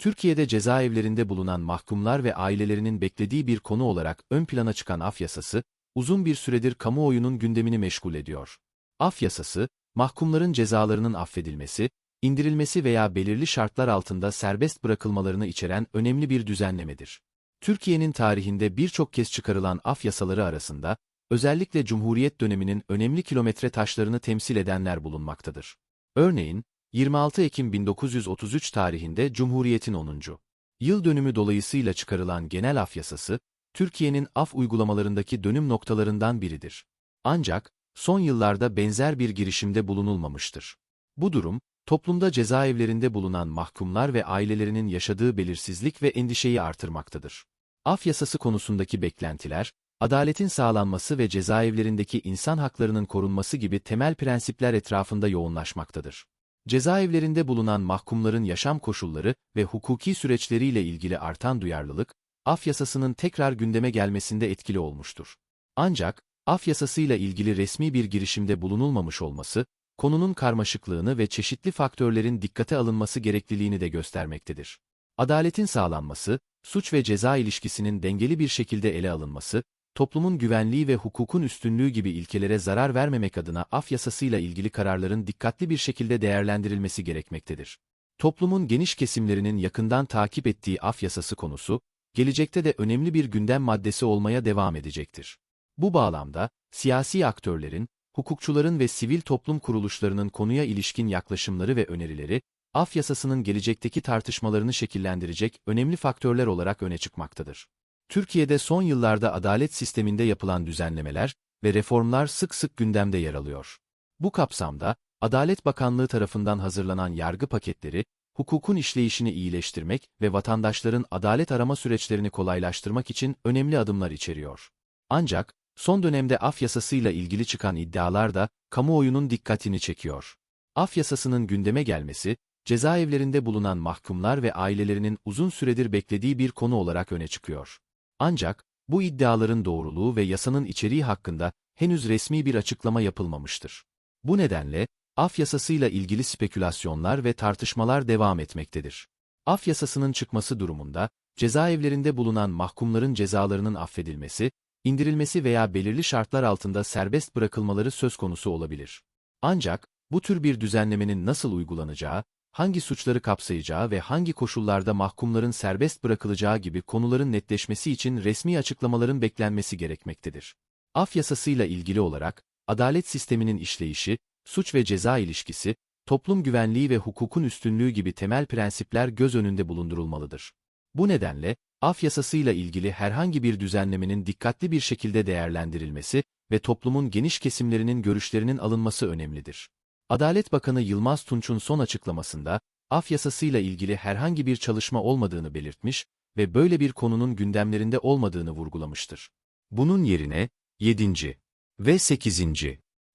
Türkiye'de cezaevlerinde bulunan mahkumlar ve ailelerinin beklediği bir konu olarak ön plana çıkan af yasası, uzun bir süredir kamuoyunun gündemini meşgul ediyor. Af yasası, mahkumların cezalarının affedilmesi, indirilmesi veya belirli şartlar altında serbest bırakılmalarını içeren önemli bir düzenlemedir. Türkiye'nin tarihinde birçok kez çıkarılan af yasaları arasında, özellikle Cumhuriyet döneminin önemli kilometre taşlarını temsil edenler bulunmaktadır. Örneğin, 26 Ekim 1933 tarihinde Cumhuriyet'in 10. yıl dönümü dolayısıyla çıkarılan genel af yasası, Türkiye'nin af uygulamalarındaki dönüm noktalarından biridir. Ancak, son yıllarda benzer bir girişimde bulunulmamıştır. Bu durum, toplumda cezaevlerinde bulunan mahkumlar ve ailelerinin yaşadığı belirsizlik ve endişeyi artırmaktadır. Af yasası konusundaki beklentiler, adaletin sağlanması ve cezaevlerindeki insan haklarının korunması gibi temel prensipler etrafında yoğunlaşmaktadır. Cezaevlerinde bulunan mahkumların yaşam koşulları ve hukuki süreçleriyle ilgili artan duyarlılık, af yasasının tekrar gündeme gelmesinde etkili olmuştur. Ancak, af yasasıyla ilgili resmi bir girişimde bulunulmamış olması, konunun karmaşıklığını ve çeşitli faktörlerin dikkate alınması gerekliliğini de göstermektedir. Adaletin sağlanması, suç ve ceza ilişkisinin dengeli bir şekilde ele alınması, toplumun güvenliği ve hukukun üstünlüğü gibi ilkelere zarar vermemek adına af yasasıyla ilgili kararların dikkatli bir şekilde değerlendirilmesi gerekmektedir. Toplumun geniş kesimlerinin yakından takip ettiği af yasası konusu, gelecekte de önemli bir gündem maddesi olmaya devam edecektir. Bu bağlamda, siyasi aktörlerin, hukukçuların ve sivil toplum kuruluşlarının konuya ilişkin yaklaşımları ve önerileri, af yasasının gelecekteki tartışmalarını şekillendirecek önemli faktörler olarak öne çıkmaktadır. Türkiye'de son yıllarda adalet sisteminde yapılan düzenlemeler ve reformlar sık sık gündemde yer alıyor. Bu kapsamda, Adalet Bakanlığı tarafından hazırlanan yargı paketleri, hukukun işleyişini iyileştirmek ve vatandaşların adalet arama süreçlerini kolaylaştırmak için önemli adımlar içeriyor. Ancak, son dönemde af yasasıyla ilgili çıkan iddialar da kamuoyunun dikkatini çekiyor. Af yasasının gündeme gelmesi, cezaevlerinde bulunan mahkumlar ve ailelerinin uzun süredir beklediği bir konu olarak öne çıkıyor. Ancak, bu iddiaların doğruluğu ve yasanın içeriği hakkında henüz resmi bir açıklama yapılmamıştır. Bu nedenle, af yasasıyla ilgili spekülasyonlar ve tartışmalar devam etmektedir. Af yasasının çıkması durumunda, cezaevlerinde bulunan mahkumların cezalarının affedilmesi, indirilmesi veya belirli şartlar altında serbest bırakılmaları söz konusu olabilir. Ancak, bu tür bir düzenlemenin nasıl uygulanacağı, hangi suçları kapsayacağı ve hangi koşullarda mahkumların serbest bırakılacağı gibi konuların netleşmesi için resmi açıklamaların beklenmesi gerekmektedir. Af yasasıyla ilgili olarak, adalet sisteminin işleyişi, suç ve ceza ilişkisi, toplum güvenliği ve hukukun üstünlüğü gibi temel prensipler göz önünde bulundurulmalıdır. Bu nedenle, af yasasıyla ilgili herhangi bir düzenlemenin dikkatli bir şekilde değerlendirilmesi ve toplumun geniş kesimlerinin görüşlerinin alınması önemlidir. Adalet Bakanı Yılmaz Tunç'un son açıklamasında, af yasasıyla ilgili herhangi bir çalışma olmadığını belirtmiş ve böyle bir konunun gündemlerinde olmadığını vurgulamıştır. Bunun yerine, 7. ve 8.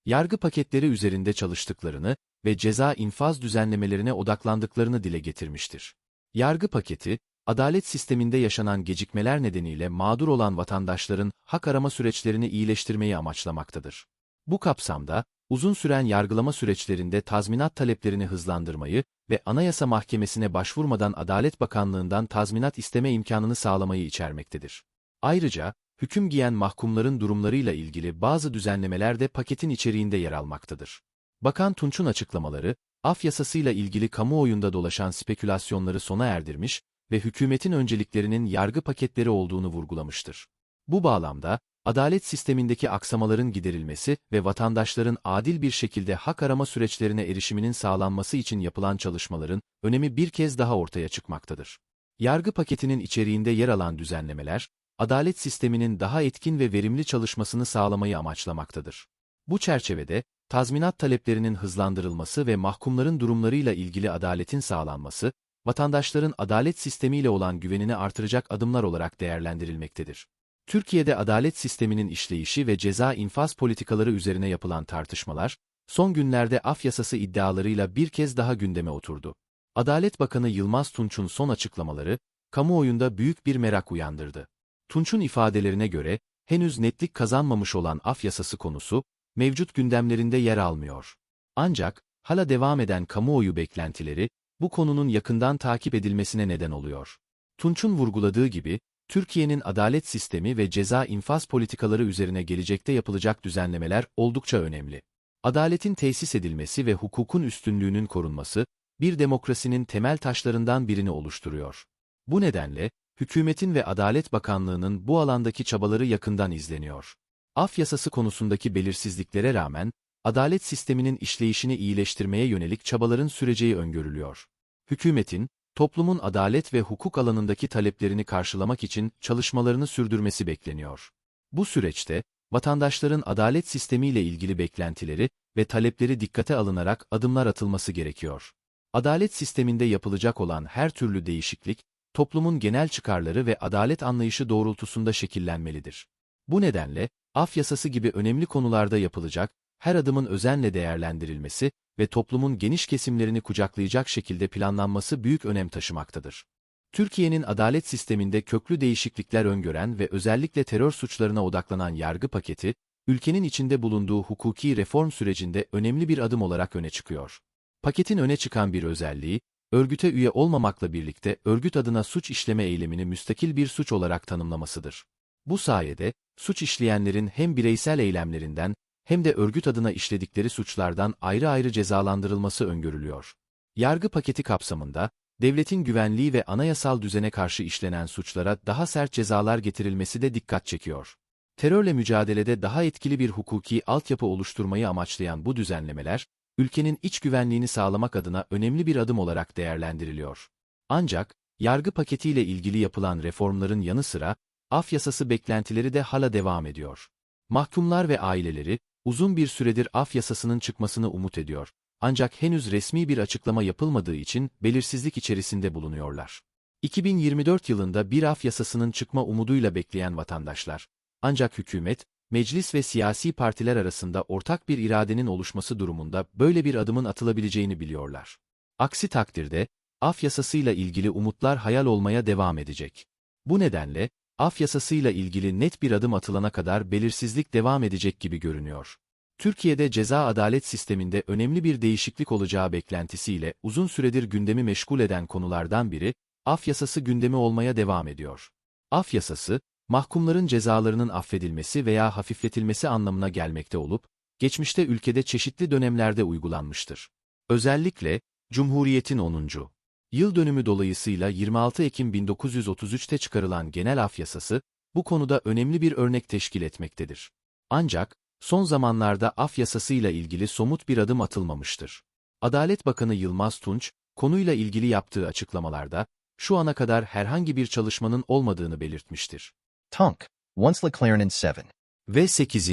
yargı paketleri üzerinde çalıştıklarını ve ceza infaz düzenlemelerine odaklandıklarını dile getirmiştir. Yargı paketi, adalet sisteminde yaşanan gecikmeler nedeniyle mağdur olan vatandaşların hak arama süreçlerini iyileştirmeyi amaçlamaktadır. Bu kapsamda, uzun süren yargılama süreçlerinde tazminat taleplerini hızlandırmayı ve Anayasa Mahkemesi'ne başvurmadan Adalet Bakanlığı'ndan tazminat isteme imkanını sağlamayı içermektedir. Ayrıca, hüküm giyen mahkumların durumlarıyla ilgili bazı düzenlemeler de paketin içeriğinde yer almaktadır. Bakan Tunç'un açıklamaları, af yasasıyla ilgili kamuoyunda dolaşan spekülasyonları sona erdirmiş ve hükümetin önceliklerinin yargı paketleri olduğunu vurgulamıştır. Bu bağlamda, adalet sistemindeki aksamaların giderilmesi ve vatandaşların adil bir şekilde hak arama süreçlerine erişiminin sağlanması için yapılan çalışmaların önemi bir kez daha ortaya çıkmaktadır. Yargı paketinin içeriğinde yer alan düzenlemeler, adalet sisteminin daha etkin ve verimli çalışmasını sağlamayı amaçlamaktadır. Bu çerçevede, tazminat taleplerinin hızlandırılması ve mahkumların durumlarıyla ilgili adaletin sağlanması, vatandaşların adalet sistemiyle olan güvenini artıracak adımlar olarak değerlendirilmektedir. Türkiye'de adalet sisteminin işleyişi ve ceza infaz politikaları üzerine yapılan tartışmalar, son günlerde af yasası iddialarıyla bir kez daha gündeme oturdu. Adalet Bakanı Yılmaz Tunç'un son açıklamaları, kamuoyunda büyük bir merak uyandırdı. Tunç'un ifadelerine göre, henüz netlik kazanmamış olan af yasası konusu, mevcut gündemlerinde yer almıyor. Ancak, hala devam eden kamuoyu beklentileri, bu konunun yakından takip edilmesine neden oluyor. Tunç'un vurguladığı gibi, Türkiye'nin adalet sistemi ve ceza infaz politikaları üzerine gelecekte yapılacak düzenlemeler oldukça önemli. Adaletin tesis edilmesi ve hukukun üstünlüğünün korunması, bir demokrasinin temel taşlarından birini oluşturuyor. Bu nedenle, hükümetin ve Adalet Bakanlığı'nın bu alandaki çabaları yakından izleniyor. Af yasası konusundaki belirsizliklere rağmen, adalet sisteminin işleyişini iyileştirmeye yönelik çabaların süreceği öngörülüyor. Hükümetin, toplumun adalet ve hukuk alanındaki taleplerini karşılamak için çalışmalarını sürdürmesi bekleniyor. Bu süreçte, vatandaşların adalet sistemiyle ilgili beklentileri ve talepleri dikkate alınarak adımlar atılması gerekiyor. Adalet sisteminde yapılacak olan her türlü değişiklik, toplumun genel çıkarları ve adalet anlayışı doğrultusunda şekillenmelidir. Bu nedenle, af yasası gibi önemli konularda yapılacak, her adımın özenle değerlendirilmesi ve toplumun geniş kesimlerini kucaklayacak şekilde planlanması büyük önem taşımaktadır. Türkiye'nin adalet sisteminde köklü değişiklikler öngören ve özellikle terör suçlarına odaklanan yargı paketi, ülkenin içinde bulunduğu hukuki reform sürecinde önemli bir adım olarak öne çıkıyor. Paketin öne çıkan bir özelliği, örgüte üye olmamakla birlikte örgüt adına suç işleme eylemini müstakil bir suç olarak tanımlamasıdır. Bu sayede, suç işleyenlerin hem bireysel eylemlerinden hem de örgüt adına işledikleri suçlardan ayrı ayrı cezalandırılması öngörülüyor. Yargı paketi kapsamında, devletin güvenliği ve anayasal düzene karşı işlenen suçlara daha sert cezalar getirilmesi de dikkat çekiyor. Terörle mücadelede daha etkili bir hukuki altyapı oluşturmayı amaçlayan bu düzenlemeler, ülkenin iç güvenliğini sağlamak adına önemli bir adım olarak değerlendiriliyor. Ancak, yargı paketiyle ilgili yapılan reformların yanı sıra, af yasası beklentileri de hala devam ediyor. Mahkumlar ve aileleri, uzun bir süredir af yasasının çıkmasını umut ediyor. Ancak henüz resmi bir açıklama yapılmadığı için belirsizlik içerisinde bulunuyorlar. 2024 yılında bir af yasasının çıkma umuduyla bekleyen vatandaşlar. Ancak hükümet, meclis ve siyasi partiler arasında ortak bir iradenin oluşması durumunda böyle bir adımın atılabileceğini biliyorlar. Aksi takdirde, af yasasıyla ilgili umutlar hayal olmaya devam edecek. Bu nedenle, af yasasıyla ilgili net bir adım atılana kadar belirsizlik devam edecek gibi görünüyor. Türkiye'de ceza adalet sisteminde önemli bir değişiklik olacağı beklentisiyle uzun süredir gündemi meşgul eden konulardan biri, af yasası gündemi olmaya devam ediyor. Af yasası, mahkumların cezalarının affedilmesi veya hafifletilmesi anlamına gelmekte olup, geçmişte ülkede çeşitli dönemlerde uygulanmıştır. Özellikle, Cumhuriyet'in 10. yıl dönümü dolayısıyla 26 Ekim 1933'te çıkarılan genel af yasası, bu konuda önemli bir örnek teşkil etmektedir. Ancak, son zamanlarda af yasasıyla ilgili somut bir adım atılmamıştır. Adalet Bakanı Yılmaz Tunç, konuyla ilgili yaptığı açıklamalarda, şu ana kadar herhangi bir çalışmanın olmadığını belirtmiştir. Tonk, Once Clarendon 7. Ve 8.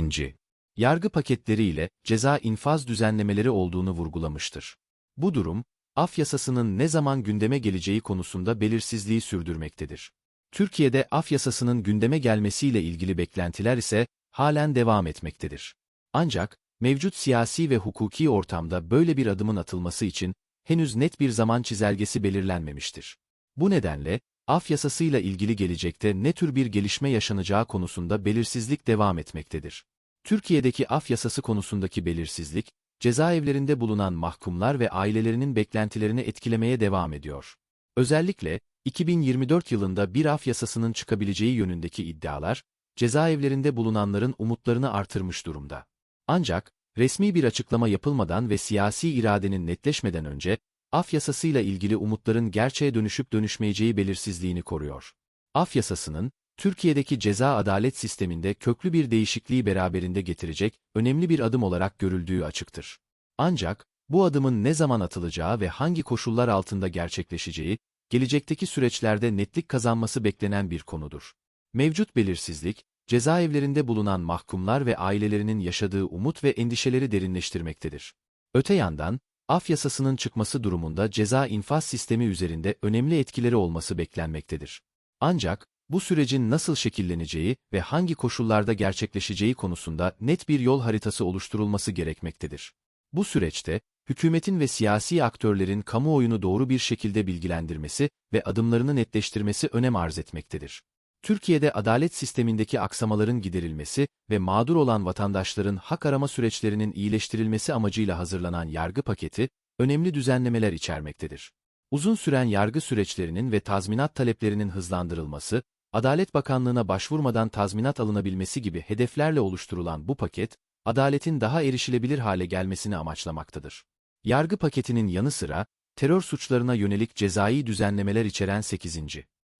Yargı paketleriyle ceza infaz düzenlemeleri olduğunu vurgulamıştır. Bu durum, af yasasının ne zaman gündeme geleceği konusunda belirsizliği sürdürmektedir. Türkiye'de af yasasının gündeme gelmesiyle ilgili beklentiler ise halen devam etmektedir. Ancak, mevcut siyasi ve hukuki ortamda böyle bir adımın atılması için henüz net bir zaman çizelgesi belirlenmemiştir. Bu nedenle, af yasasıyla ilgili gelecekte ne tür bir gelişme yaşanacağı konusunda belirsizlik devam etmektedir. Türkiye'deki af yasası konusundaki belirsizlik, cezaevlerinde bulunan mahkumlar ve ailelerinin beklentilerini etkilemeye devam ediyor. Özellikle, 2024 yılında bir af yasasının çıkabileceği yönündeki iddialar, cezaevlerinde bulunanların umutlarını artırmış durumda. Ancak, resmi bir açıklama yapılmadan ve siyasi iradenin netleşmeden önce, af yasasıyla ilgili umutların gerçeğe dönüşüp dönüşmeyeceği belirsizliğini koruyor. Af yasasının, Türkiye'deki ceza adalet sisteminde köklü bir değişikliği beraberinde getirecek önemli bir adım olarak görüldüğü açıktır. Ancak, bu adımın ne zaman atılacağı ve hangi koşullar altında gerçekleşeceği, gelecekteki süreçlerde netlik kazanması beklenen bir konudur. Mevcut belirsizlik, cezaevlerinde bulunan mahkumlar ve ailelerinin yaşadığı umut ve endişeleri derinleştirmektedir. Öte yandan, af yasasının çıkması durumunda ceza infaz sistemi üzerinde önemli etkileri olması beklenmektedir. Ancak, bu sürecin nasıl şekilleneceği ve hangi koşullarda gerçekleşeceği konusunda net bir yol haritası oluşturulması gerekmektedir. Bu süreçte, hükümetin ve siyasi aktörlerin kamuoyunu doğru bir şekilde bilgilendirmesi ve adımlarını netleştirmesi önem arz etmektedir. Türkiye'de adalet sistemindeki aksamaların giderilmesi ve mağdur olan vatandaşların hak arama süreçlerinin iyileştirilmesi amacıyla hazırlanan yargı paketi, önemli düzenlemeler içermektedir. Uzun süren yargı süreçlerinin ve tazminat taleplerinin hızlandırılması, Adalet Bakanlığı'na başvurmadan tazminat alınabilmesi gibi hedeflerle oluşturulan bu paket, adaletin daha erişilebilir hale gelmesini amaçlamaktadır. Yargı paketinin yanı sıra, terör suçlarına yönelik cezai düzenlemeler içeren 8.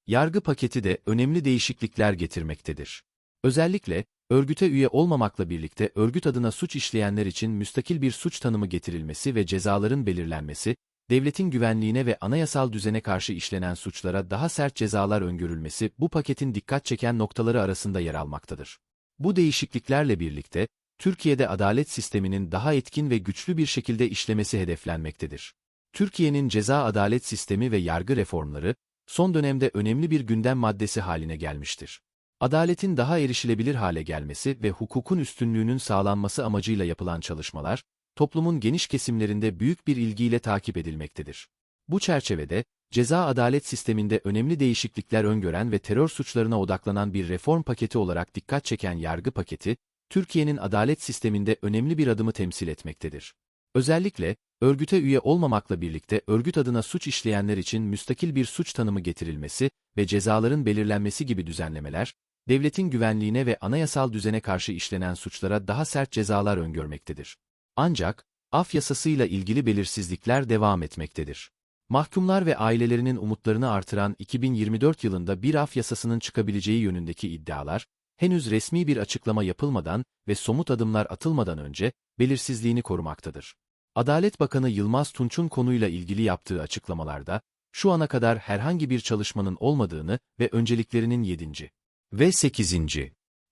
Yargı paketi de önemli değişiklikler getirmektedir. Özellikle, örgüte üye olmamakla birlikte örgüt adına suç işleyenler için müstakil bir suç tanımı getirilmesi ve cezaların belirlenmesi, devletin güvenliğine ve anayasal düzene karşı işlenen suçlara daha sert cezalar öngörülmesi bu paketin dikkat çeken noktaları arasında yer almaktadır. Bu değişikliklerle birlikte, Türkiye'de adalet sisteminin daha etkin ve güçlü bir şekilde işlemesi hedeflenmektedir. Türkiye'nin ceza adalet sistemi ve yargı reformları, son dönemde önemli bir gündem maddesi haline gelmiştir. Adaletin daha erişilebilir hale gelmesi ve hukukun üstünlüğünün sağlanması amacıyla yapılan çalışmalar, toplumun geniş kesimlerinde büyük bir ilgiyle takip edilmektedir. Bu çerçevede, ceza adalet sisteminde önemli değişiklikler öngören ve terör suçlarına odaklanan bir reform paketi olarak dikkat çeken yargı paketi, Türkiye'nin adalet sisteminde önemli bir adımı temsil etmektedir. Özellikle, örgüte üye olmamakla birlikte örgüt adına suç işleyenler için müstakil bir suç tanımı getirilmesi ve cezaların belirlenmesi gibi düzenlemeler, devletin güvenliğine ve anayasal düzene karşı işlenen suçlara daha sert cezalar öngörmektedir. Ancak, af yasasıyla ilgili belirsizlikler devam etmektedir. Mahkumlar ve ailelerinin umutlarını artıran 2024 yılında bir af yasasının çıkabileceği yönündeki iddialar, henüz resmi bir açıklama yapılmadan ve somut adımlar atılmadan önce belirsizliğini korumaktadır. Adalet Bakanı Yılmaz Tunç'un konuyla ilgili yaptığı açıklamalarda, şu ana kadar herhangi bir çalışmanın olmadığını ve önceliklerinin 7. ve 8.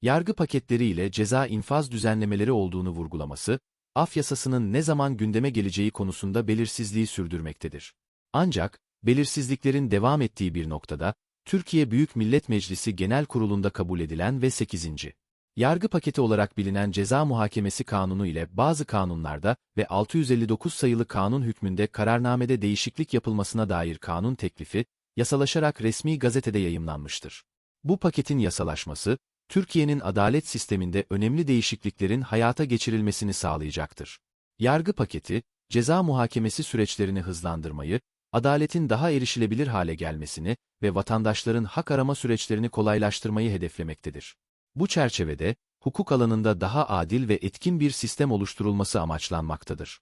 yargı paketleri ile ceza infaz düzenlemeleri olduğunu vurgulaması, af yasasının ne zaman gündeme geleceği konusunda belirsizliği sürdürmektedir. Ancak, belirsizliklerin devam ettiği bir noktada, Türkiye Büyük Millet Meclisi Genel Kurulu'nda kabul edilen ve 8. Yargı paketi olarak bilinen Ceza Muhakemesi Kanunu ile bazı kanunlarda ve 659 sayılı kanun hükmünde kararnamede değişiklik yapılmasına dair kanun teklifi, yasalaşarak resmi gazetede yayımlanmıştır. Bu paketin yasalaşması, Türkiye'nin adalet sisteminde önemli değişikliklerin hayata geçirilmesini sağlayacaktır. Yargı paketi, ceza muhakemesi süreçlerini hızlandırmayı, adaletin daha erişilebilir hale gelmesini ve vatandaşların hak arama süreçlerini kolaylaştırmayı hedeflemektedir. Bu çerçevede, hukuk alanında daha adil ve etkin bir sistem oluşturulması amaçlanmaktadır.